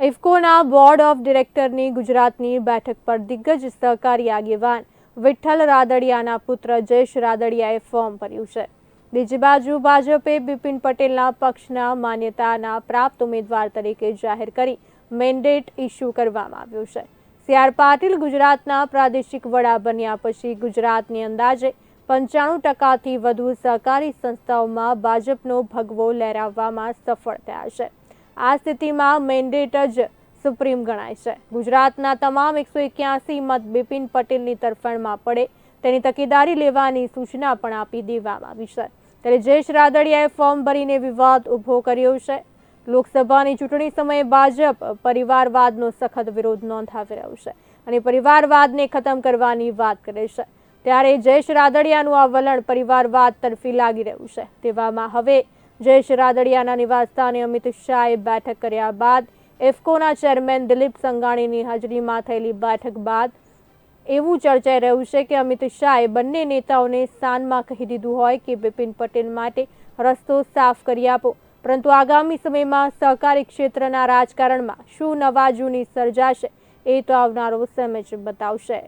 ઇફકોના board of ડિરેક્ટરની ગુજરાતની બેઠક પર દિગ્ગજ સહકારી આગેવાન વિઠ્ઠલ રાદડિયાના પુત્ર જયેશ રાદડિયાએ ફોર્મ ભર્યું છે. બીજી બાજુ ભાજપે બિપિન પટેલના પક્ષના માન્યતાના પ્રાપ્ત ઉમેદવાર તરીકે જાહેર કરી મેન્ડેટ ઇસ્યુ કરવામાં આવ્યું છે. સીઆર પાટીલ ગુજરાતના પ્રાદેશિક વડા બન્યા પછી ગુજરાતની અંદાજે પંચાણું ટકાથી વધુ સહકારી સંસ્થાઓમાં ભાજપનો ભગવો લહેરાવવામાં સફળ થયા છે. આ સ્થિતિમાં મેન્ડેટ જ સુપ્રીમ ગણાય છે. ગુજરાતના તમામ એકસો એક્યાસી મત બિપિન પટેલની તરફેણમાં પડે. તેની તકેદારી લેવાની સૂચના પણ આપી દેવામાં આવી છે. ત્યારે જયેશ રાદડિયાએ ફોર્મ ભરીને વિવાદ ઊભો કર્યો છે. લોકસભાની ચૂંટણી સમયે ભાજપ પરિવારવાદનો સખત વિરોધ નોંધાવી રહ્યો છે અને પરિવારવાદને ખતમ કરવાની વાત કરે છે. ત્યારે જયેશ રાદડિયાનું આ વલણ પરિવારવાદ તરફી લાગી રહ્યું છે. તેવામાં હવે જયેશ રાદડિયાના નિવાસસ્થાને અમિત શાહે બેઠક કર્યા બાદ એફકોના ચેરમેન દિલીપ સંઘાણીની હાજરીમાં થયેલી બેઠક બાદ એવું ચર્ચાઈ રહ્યું છે કે અમિત શાહે બંને નેતાઓને સ્થાનમાં કહી દીધું હોય કે બિપિન પટેલ માટે રસ્તો સાફ કરી આપો. પરંતુ આગામી સમયમાં સહકારી ક્ષેત્રના રાજકારણમાં શું નવા જૂની સર્જાશે એ તો આવનારો સમય જ બતાવશે.